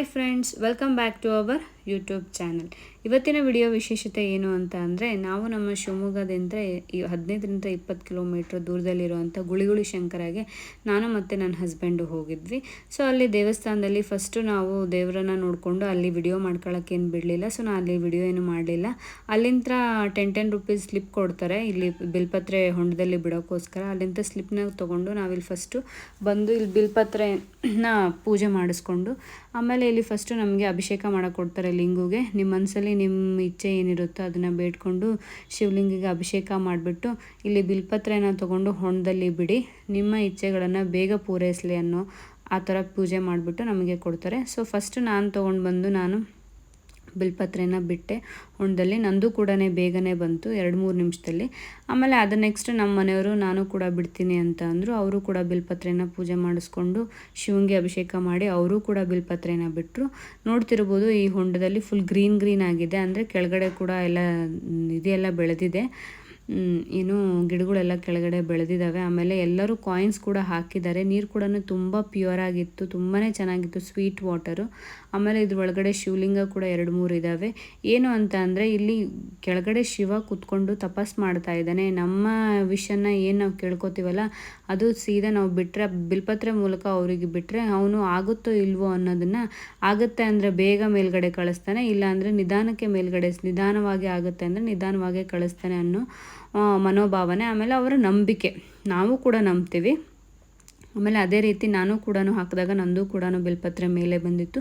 Hi friends welcome back to our YouTube channel. ಇವತ್ತಿನ video ವಿಶೇಷತೆ ಏನು ಅಂತ ಅಂದರೆ, ನಾವು ನಮ್ಮ ಶಿವಮೊಗ್ಗದಿಂದ ಹದಿನೈದರಿಂದ ಇಪ್ಪತ್ತು ಕಿಲೋಮೀಟ್ರ್ ದೂರದಲ್ಲಿರುವಂಥ ಗುಳಿಗುಳಿ ಶಂಕರಾಗೆ ನಾನು ಮತ್ತು ನನ್ನ ಹಸ್ಬೆಂಡು ಹೋಗಿದ್ವಿ. ಸೊ, ಅಲ್ಲಿ ದೇವಸ್ಥಾನದಲ್ಲಿ ಫಸ್ಟು ನಾವು ದೇವರನ್ನ ನೋಡಿಕೊಂಡು ಅಲ್ಲಿ ವಿಡಿಯೋ ಮಾಡ್ಕೊಳ್ಳೋಕ್ಕೇನು ಬಿಡಲಿಲ್ಲ. ಸೊ ನಾನು ಅಲ್ಲಿ ವಿಡಿಯೋ ಏನು ಮಾಡಲಿಲ್ಲ. ಅಲ್ಲಿಂದ ಟೆನ್ ಟೆನ್ ರುಪೀಸ್ ಸ್ಲಿಪ್ ಕೊಡ್ತಾರೆ. ಇಲ್ಲಿ ಬಿಲ್ಪತ್ರೆ ಹೊಂಡದಲ್ಲಿ ಬಿಡೋಕ್ಕೋಸ್ಕರ ಅಲ್ಲಿಂದ ಸ್ಲಿಪ್ನ ತೊಗೊಂಡು ನಾವಿಲ್ಲಿ ಫಸ್ಟು ಬಂದು ಇಲ್ಲಿ ಬಿಲ್ಪತ್ರೆನ ಪೂಜೆ ಮಾಡಿಸ್ಕೊಂಡು ಆಮೇಲೆ ಇಲ್ಲಿ ಫಸ್ಟು ನಮಗೆ ಅಭಿಷೇಕ ಮಾಡೋಕ್ಕೆ ಕೊಡ್ತಾರೆ ಲಿಂಗುಗೆ ನಿಮ್ಮ ಮನಸ್ಸಲ್ಲಿ ನಿಮ್ಮ ಇಚ್ಛೆ ಏನಿರುತ್ತೋ ಅದನ್ನು ಬೇಡ್ಕೊಂಡು ಶಿವಲಿಂಗಿಗೆ ಅಭಿಷೇಕ ಮಾಡಿಬಿಟ್ಟು ಇಲ್ಲಿ ಬಿಲ್ಪತ್ರೆನ ತೊಗೊಂಡು ಹೊಣದಲ್ಲಿ ಬಿಡಿ. ನಿಮ್ಮ ಇಚ್ಛೆಗಳನ್ನು ಬೇಗ ಪೂರೈಸಲಿ ಅನ್ನೋ ಆ ಥರ ಪೂಜೆ ಮಾಡಿಬಿಟ್ಟು ನಮಗೆ ಕೊಡ್ತಾರೆ. ಸೊ ಫಸ್ಟ್ ನಾನು ತೊಗೊಂಡು ಬಂದು ನಾನು ಬಿಲ್ಪತ್ರೆನ ಬಿಟ್ಟೆ ಹೊಂಡದಲ್ಲಿ ನಂದು ಕೂಡ ಬೇಗನೆ ಬಂತು ಎರಡು ಮೂರು ನಿಮಿಷದಲ್ಲಿ. ಆಮೇಲೆ ಅದು ನೆಕ್ಸ್ಟ್ ನಮ್ಮ ಮನೆಯವರು ನಾನು ಕೂಡ ಬಿಡ್ತೀನಿ ಅಂತ ಅಂದರು. ಅವರು ಕೂಡ ಬಿಲ್ಪತ್ರೆನ ಪೂಜೆ ಮಾಡಿಸ್ಕೊಂಡು ಶಿವಂಗೆ ಅಭಿಷೇಕ ಮಾಡಿ ಅವರು ಕೂಡ ಬಿಲ್ಪತ್ರೆನ ಬಿಟ್ಟರು ನೋಡ್ತಿರ್ಬೋದು ಈ ಹೊಂಡದಲ್ಲಿ ಫುಲ್ ಗ್ರೀನ್ ಗ್ರೀನ್ ಆಗಿದೆ. ಅಂದರೆ ಕೆಳಗಡೆ ಕೂಡ ಎಲ್ಲ, ಇದೆಲ್ಲ ಬೆಳೆದಿದೆ. ಏನು ಗಿಡಗಳೆಲ್ಲ ಕೆಳಗಡೆ ಬೆಳೆದಿದ್ದಾವೆ. ಆಮೇಲೆ ಎಲ್ಲರೂ ಕಾಯಿನ್ಸ್ ಕೂಡ ಹಾಕಿದ್ದಾರೆ. ನೀರು ಕೂಡ ತುಂಬ ಪ್ಯೂರ್ ಆಗಿತ್ತು ತುಂಬಾ ಚೆನ್ನಾಗಿತ್ತು ಸ್ವೀಟ್ ವಾಟರು ಆಮೇಲೆ ಇದ್ರ ಒಳಗಡೆ ಶಿವಲಿಂಗ ಕೂಡ ಎರಡು ಮೂರು ಇದ್ದಾವೆ ಏನು ಅಂತ ಅಂದರೆ, ಇಲ್ಲಿ ಕೆಳಗಡೆ ಶಿವ ಕುತ್ಕೊಂಡು ತಪಸ್ ಮಾಡ್ತಾ ಇದ್ದಾನೆ. ನಮ್ಮ ವಿಷಯನ ಏನು ನಾವು ಕೇಳ್ಕೊತೀವಲ್ಲ, ಅದು ಸೀದಾ ನಾವು ಬಿಟ್ಟರೆ ಬಿಲ್ಪತ್ರೆ ಮೂಲಕ ಅವರಿಗೆ ಬಿಟ್ಟರೆ ಅವನು ಆಗುತ್ತೋ ಇಲ್ವೋ ಅನ್ನೋದನ್ನು ಆಗುತ್ತೆ ಅಂದರೆ ಬೇಗ ಮೇಲ್ಗಡೆ ಕಳಿಸ್ತಾನೆ. ಇಲ್ಲ ಅಂದರೆ ನಿಧಾನಕ್ಕೆ ಮೇಲ್ಗಡೆ, ನಿಧಾನವಾಗಿ ಆಗುತ್ತೆ ಅಂದರೆ ನಿಧಾನವಾಗಿ ಕಳಿಸ್ತಾನೆ ಅನ್ನೋ ಮನೋಭಾವನೆ, ಆಮೇಲೆ ಅವರ ನಂಬಿಕೆ. ನಾವು ಕೂಡ ನಂಬ್ತೀವಿ. ಆಮೇಲೆ ಅದೇ ರೀತಿ ನಾನು ಕೂಡ ಹಾಕಿದಾಗ ನಂದು ಕೂಡ ಬಿಲ್ಪತ್ರೆ ಮೇಲೆ ಬಂದಿತ್ತು.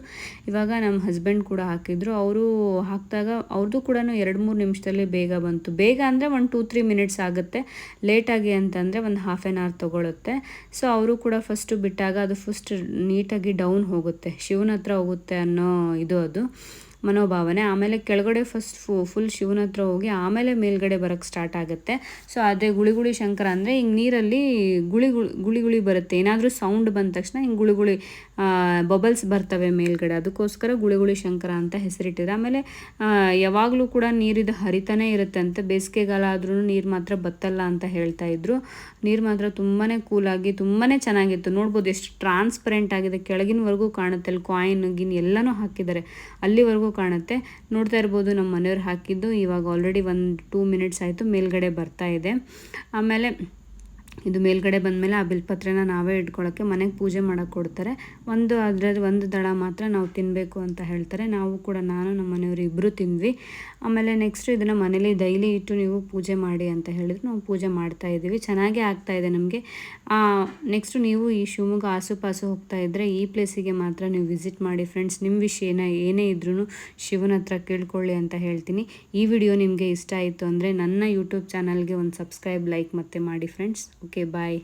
ಇವಾಗ ನಮ್ಮ ಹಸ್ಬೆಂಡ್ ಕೂಡ ಹಾಕಿದ್ರು. ಅವರು ಹಾಕಿದಾಗ ಅವ್ರದ್ದು ಕೂಡ ಎರಡು ಮೂರು ನಿಮಿಷದಲ್ಲಿ ಬೇಗ ಬಂತು. ಬೇಗ ಅಂದರೆ ಒಂದು ಟೂ ತ್ರೀ ಮಿನಿಟ್ಸ್ ಆಗುತ್ತೆ. ಲೇಟಾಗಿ ಅಂತಂದರೆ ಒಂದು ಹಾಫ್ ಆ್ಯನ್ ಅವರ್ ತೊಗೊಳುತ್ತೆ. ಸೊ ಅವರು ಕೂಡ ಫಸ್ಟು ಬಿಟ್ಟಾಗ ಅದು ಫಸ್ಟ್ ನೀಟಾಗಿ ಡೌನ್ ಹೋಗುತ್ತೆ. ಶಿವನ ಹತ್ರ ಹೋಗುತ್ತೆ ಅನ್ನೋ ಇದು ಅದು. ಮನೋಭಾವನೆ, ಆಮೇಲೆ ಕೆಳಗಡೆ ಫಸ್ಟ್ ಫು ಫುಲ್ ಶಿವನ ಹತ್ರ ಹೋಗಿ ಆಮೇಲೆ ಮೇಲ್ಗಡೆ ಬರೋಕ್ಕೆ ಸ್ಟಾರ್ಟ್ ಆಗುತ್ತೆ. ಸೊ ಅದೇ ಗುಳಿಗುಳಿ ಗುಳಿ ಶಂಕರ ಅಂದರೆ ಹಿಂಗೆ ನೀರಲ್ಲಿ ಗುಳಿ ಗುಳಿ ಗುಳಿ ಬರುತ್ತೆ. ಏನಾದರೂ ಸೌಂಡ್ ಬಂದ ತಕ್ಷಣ ಹಿಂಗೆ ಗುಳಿ ಗುಳಿ ಬಬಲ್ಸ್ ಬರ್ತವೆ ಮೇಲ್ಗಡೆ. ಅದಕ್ಕೋಸ್ಕರ ಗುಳಿ ಗುಳಿ ಶಂಕರ ಅಂತ ಹೆಸರಿಟ್ಟಿದೆ ಆಮೇಲೆ ಯಾವಾಗಲೂ ಕೂಡ ನೀರಿದು ಹರಿತಾನೆ ಇರುತ್ತೆ ಅಂತ ಬೇಸಿಗೆಗಾಲ ಆದ್ರೂ ನೀರು ಮಾತ್ರ ಬತ್ತಲ್ಲ ಅಂತ ಹೇಳ್ತಾ ಇದ್ರು. ನೀರು ಮಾತ್ರ ತುಂಬಾ ಕೂಲಾಗಿ ತುಂಬಾ ಚೆನ್ನಾಗಿತ್ತು. ನೋಡ್ಬೋದು ಎಷ್ಟು ಟ್ರಾನ್ಸ್ಪರೆಂಟ್ ಆಗಿದೆ. ಕೆಳಗಿನವರೆಗೂ ಕಾಣುತ್ತೆ ಅಲ್ಲಿ ಕಾಯಿನ್ ಗಿನ್ ಎಲ್ಲನೂ ಹಾಕಿದ್ದಾರೆ. ಅಲ್ಲಿವರೆಗೂ ಕಾಣುತ್ತೆ. ನೋಡ್ತಾ ಇರ್ಬೋದು ನಮ್ಮ ಮನೆಯವ್ರು ಹಾಕಿದ್ದು. ಇವಾಗ ಆಲ್ರೆಡಿ ಒಂದು ಟೂ ಮಿನಿಟ್ಸ್ ಆಯಿತು. ಮೇಲ್ಗಡೆ ಬರ್ತಾ ಇದೆ. ಆಮೇಲೆ ಇದು ಮೇಲ್ಗಡೆ ಬಂದಮೇಲೆ ಆ ಬಿಲ್ಪತ್ರೆನ ನಾವೇ ಇಟ್ಕೊಳ್ಳೋಕ್ಕೆ ಮನೆಗೆ ಪೂಜೆ ಮಾಡೋಕ್ಕೆ ಕೊಡ್ತಾರೆ. ಒಂದು ಅದರಲ್ಲಿ ಒಂದು ದಳ ಮಾತ್ರ ನಾವು ತಿನ್ನಬೇಕು ಅಂತ ಹೇಳ್ತಾರೆ. ನಾವು ಕೂಡ ನಾನು, ನಮ್ಮ ಮನೆಯವರು ಇಬ್ಬರು ತಿಂದ್ವಿ. ಆಮೇಲೆ ನೆಕ್ಸ್ಟ್ ಇದನ್ನು ಮನೇಲಿ ಡೈಲಿ ಇಟ್ಟು ನೀವು ಪೂಜೆ ಮಾಡಿ ಅಂತ ಹೇಳಿದ್ರು. ನಾವು ಪೂಜೆ ಮಾಡ್ತಾ ಇದ್ದೀವಿ. ಚೆನ್ನಾಗೇ ಆಗ್ತಾ ಇದೆ ನಮಗೆ. ನೆಕ್ಸ್ಟ್ ನೀವು ಈ ಶಿವಮೊಗ್ಗ ಆಸುಪಾಸು ಹೋಗ್ತಾ ಇದ್ದರೆ ಈ ಪ್ಲೇಸಿಗೆ ಮಾತ್ರ ನೀವು ವಿಸಿಟ್ ಮಾಡಿ ಫ್ರೆಂಡ್ಸ್ ನಿಮ್ಮ ವಿಷಯ ಏನೇ ಇದ್ರೂ ಶಿವನ ಹತ್ರ ಕೇಳ್ಕೊಳ್ಳಿ ಅಂತ ಹೇಳ್ತೀನಿ. ಈ ವಿಡಿಯೋ ನಿಮಗೆ ಇಷ್ಟ ಆಯಿತು ಅಂದರೆ ನನ್ನ ಯೂಟ್ಯೂಬ್ ಚಾನಲ್ಗೆ ಒಂದು ಸಬ್ಸ್ಕ್ರೈಬ್ ಲೈಕ್ ಮತ್ತೆ ಮಾಡಿ ಫ್ರೆಂಡ್ಸ್ ಓಕೆ ಬಾಯ್